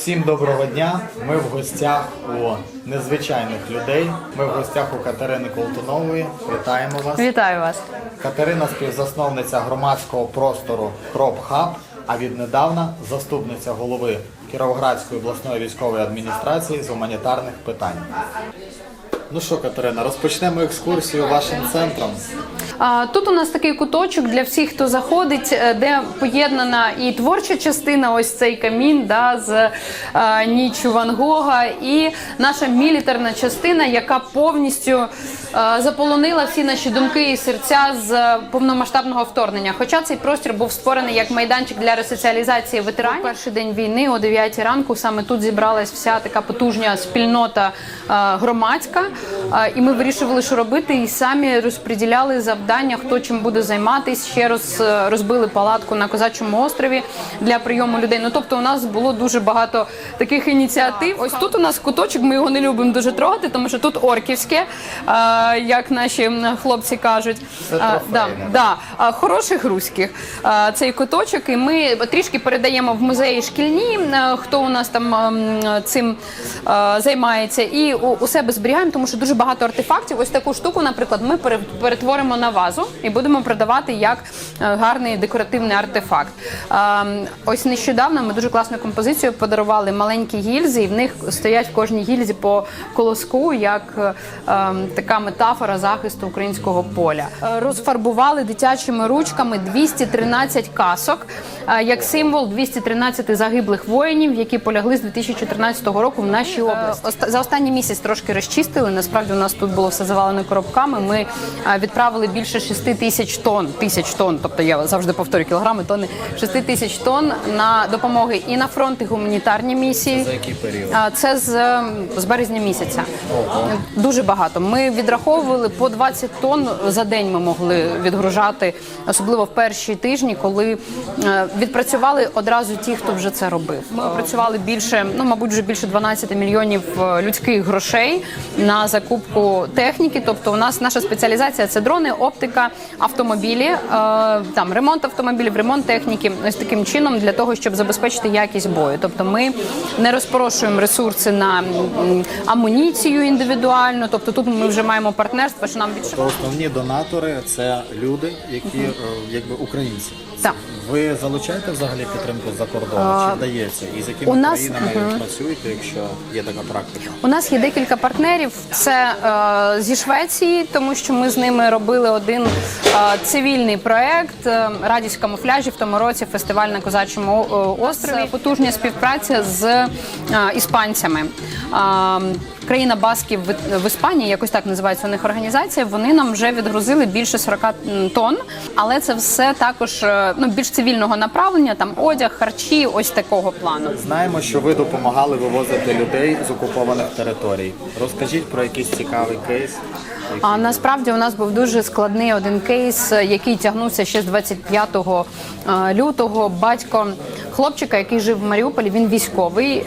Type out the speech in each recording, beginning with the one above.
Всім доброго дня. Ми в гостях у незвичайних людей. Ми в гостях у Катерини Колтунової. Вітаємо вас. Вітаю вас. Катерина співзасновниця громадського простору Кроп Хаб, а віднедавна заступниця голови Кіровоградської обласної військової адміністрації з гуманітарних питань. Ну що, Катерина, розпочнемо екскурсію вашим центром. Тут у нас такий куточок для всіх, хто заходить, е, де поєднана і творча частина, ось цей камін да, з е, ніччю Ван Гога, і наша мілітарна частина, яка повністю е, заполонила всі наші думки і серця з повномасштабного вторгнення. Хоча цей простір був створений як майданчик для ресоціалізації ветеранів. Перший день війни о 9 ранку саме тут зібралась вся така потужня спільнота громадська. І ми вирішували, що робити, і самі розподіляли завдання, хто чим буде займатися. Ще роз, розбили палатку на козачому острові для прийому людей. Ну тобто, у нас було дуже багато таких ініціатив. Ось тут у нас куточок. Ми його не любимо дуже трогати, тому що тут орківське, е, як наші хлопці кажуть. Це Е, да, да, хороших руських цей куточок, і ми трішки передаємо в музеї шкільні, е, хто у нас там цим е, займається, і у себе зберігаємо, тому що дуже багато артефактів. Ось таку штуку, наприклад, ми перетворимо на вазу і будемо продавати як е, гарний декоративний артефакт. Ось нещодавно ми дуже класну композицію подарували маленькі гільзи, і в них стоять в кожній гільзі по колоску, як е, ем, така метафора захисту українського поля. Е, Розфарбували дитячими ручками 213 касок, як символ 213 загиблих воїнів, які полягли з 2014 року в нашій області. Оста- За останній місяць трошки розчистили. Насправді у нас тут було все завалено коробками. Ми відправили більше 6 тисяч тонн, тисяч тонн, тобто я завжди повторюю кілограми, тонни, 6 тисяч тонн на допомоги і на фронт, і гуманітарні місії. За який період? А, Це з, ем, з березня місяця. Дуже багато. Ми відраховували по 20 тонн за день. Ми могли відгружати, особливо в перші тижні, коли е, відпрацювали одразу ті, хто вже це робив. Ми опрацювали більше, ну мабуть, вже більше 12 мільйонів е, людських грошей на закупку техніки. Тобто, у нас наша спеціалізація це дрони, оптика, автомобілі, е, там ремонт автомобілів, ремонт техніки. Ось таким чином для того, щоб забезпечити якість бою. Тобто, ми не розпорошуємо ресурси на амуніцію індивідуально. Тобто, тут ми вже маємо партнерство, що нам більше основні донатори це люди, які е, якби українці. Так. Ви залучаєте взагалі підтримку за кордону? Чи вдається? І з якими у нас- країнами ви працюєте, якщо є така практика? У нас є декілька партнерів. Це е, зі Швеції, тому що ми з ними робили один е, цивільний проект е, радість в камуфляжі в тому році. Фестиваль на козачому е, острові. Потужна співпраця з е, іспанцями. Е, Країна Басків в- Іспанії, якось так називається у них організація. Вони нам вже відгрузили більше 40 тонн, але це все також е, ну більш цивільного направлення, там одяг, харчі, ось такого плану. Знаємо, що ви допомагали вивозити людей з окупованих територій. Розкажіть про якийсь цікавий кейс. А насправді у нас був дуже складний один кейс, е, який тягнувся ще з 25 е, лютого. Батько хлопчика, який жив в Маріуполі, він військовий.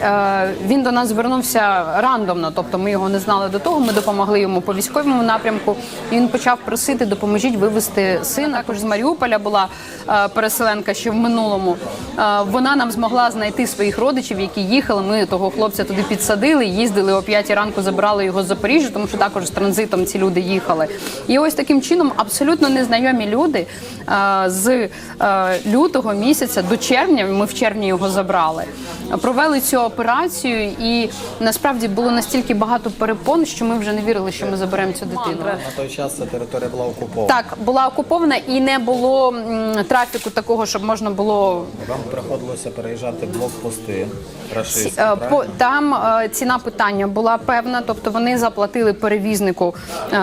Він до нас звернувся рандомно, тобто ми його не знали до того. Ми допомогли йому по військовому напрямку. І Він почав просити допоможіть вивезти сина. Також з Маріуполя була е, переселенка ще в минулому. Е, Вона нам змогла знайти своїх родичів, які їхали. Ми того хлопця туди підсадили, їздили о 5 ранку, забрали його з Запоріжжя, тому що також з транзитом ці люди їхали. І ось таким чином абсолютно незнайомі люди е, з лютого місяця до червня. Ми в червні його забрали. Провели цю операцію, і насправді було настільки багато перепон, що ми вже не вірили, що ми заберемо цю дитину. На той час ця територія була окупована. Так, була окупована і не було м, трафіку такого, щоб можна було Вам приходилося переїжджати блокпости рашистські, Е, правильно? По там е, ціна питання була певна, тобто вони заплатили перевізнику е,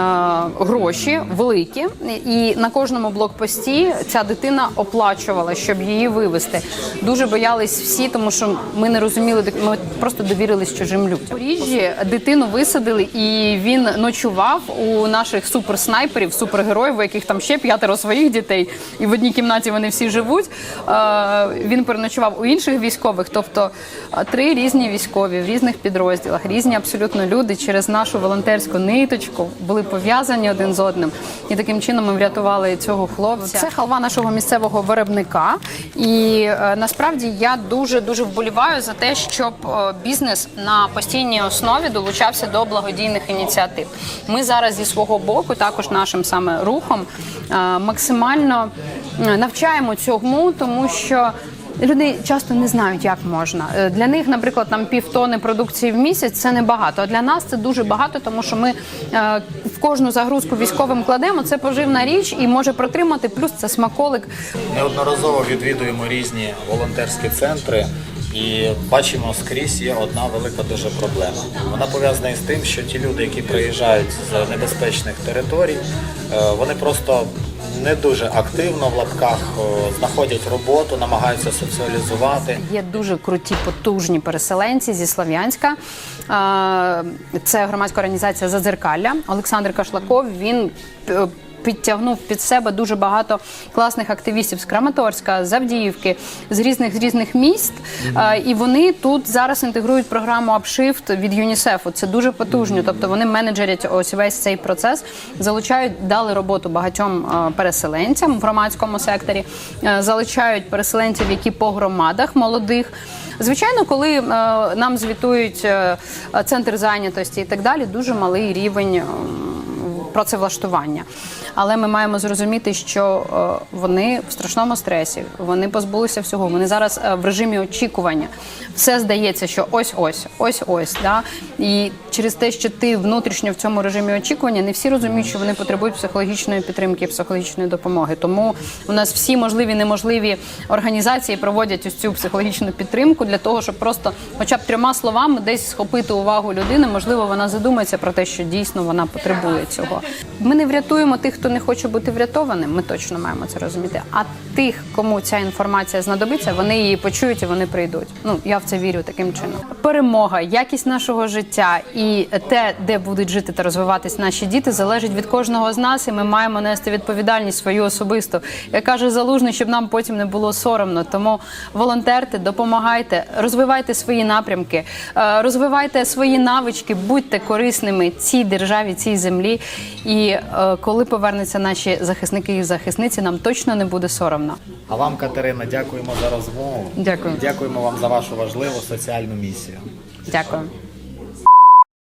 гроші великі, і на кожному блокпості ця дитина оплачувала, щоб її вивезти. Дуже боялись всі, тому що ми не розуміли, ми просто довірились чужим людям. В Поріжжі дитина. Дитину висадили, і він ночував у наших суперснайперів, супергероїв, у яких там ще п'ятеро своїх дітей, і в одній кімнаті вони всі живуть. Е, Він переночував у інших військових, тобто е, три різні військові в різних підрозділах, різні абсолютно люди через нашу волонтерську ниточку були пов'язані один з одним. І таким чином ми врятували цього хлопця. Це халва нашого місцевого виробника. І е, насправді я дуже дуже вболіваю за те, щоб бізнес на постійній основі долучався до благодійних ініціатив. Ми зараз зі свого боку, також нашим саме рухом, е, максимально е, навчаємо цьому, тому що. Люди часто не знають, як можна. Е, Для них, наприклад, там півтони продукції в місяць це небагато. А для нас це дуже багато, тому що ми в кожну загрузку військовим кладемо. Це поживна річ і може протримати. Плюс це смаколик. Неодноразово відвідуємо різні волонтерські центри і бачимо скрізь є одна велика дуже проблема. Вона пов'язана із тим, що ті люди, які приїжджають з небезпечних територій, е, вони просто не дуже активно в лапках знаходять роботу, намагаються соціалізувати. Є дуже круті, потужні переселенці зі Слов'янська. Це громадська організація Зазеркалля. Олександр Кашлаков. Він е, підтягнув під себе дуже багато класних активістів з Краматорська, з Авдіївки, з різних з різних міст. Е, І вони тут зараз інтегрують програму Upshift від ЮНІСЕФу. Це дуже потужно. Тобто вони менеджерять ось весь цей процес, залучають, дали роботу багатьом переселенцям в громадському секторі, залучають переселенців, які по громадах молодих. Звичайно, коли нам звітують е, центр зайнятості і так далі, дуже малий рівень. Працевлаштування. Але ми маємо зрозуміти, що е, вони в страшному стресі, вони позбулися всього. Вони зараз е, в режимі очікування. Все здається, що ось ось, ось ось. Да? І через те, що ти внутрішньо в цьому режимі очікування, не всі розуміють, що вони потребують психологічної підтримки, психологічної допомоги. Тому у нас всі можливі неможливі організації проводять ось цю психологічну підтримку для того, щоб просто, хоча б трьома словами, десь схопити увагу людини. Можливо, вона задумається про те, що дійсно вона потребує цього. Ми не врятуємо тих, хто не хоче бути врятованим. Ми точно маємо це розуміти. А тих, кому ця інформація знадобиться, вони її почують і вони прийдуть. Ну я в це вірю таким чином. Перемога, якість нашого життя і те, де будуть жити та розвиватись наші діти, залежить від кожного з нас, і ми маємо нести відповідальність свою особисту. Я кажу залужний, щоб нам потім не було соромно. Тому волонтерте, допомагайте, розвивайте свої напрямки, е, розвивайте свої навички, будьте корисними цій державі, цій землі. І е, коли повернуться наші захисники і захисниці, нам точно не буде соромно. А вам, Катерина, дякуємо за розмову. Дякую. Дякуємо вам за вашу важливу соціальну місію. Дякую.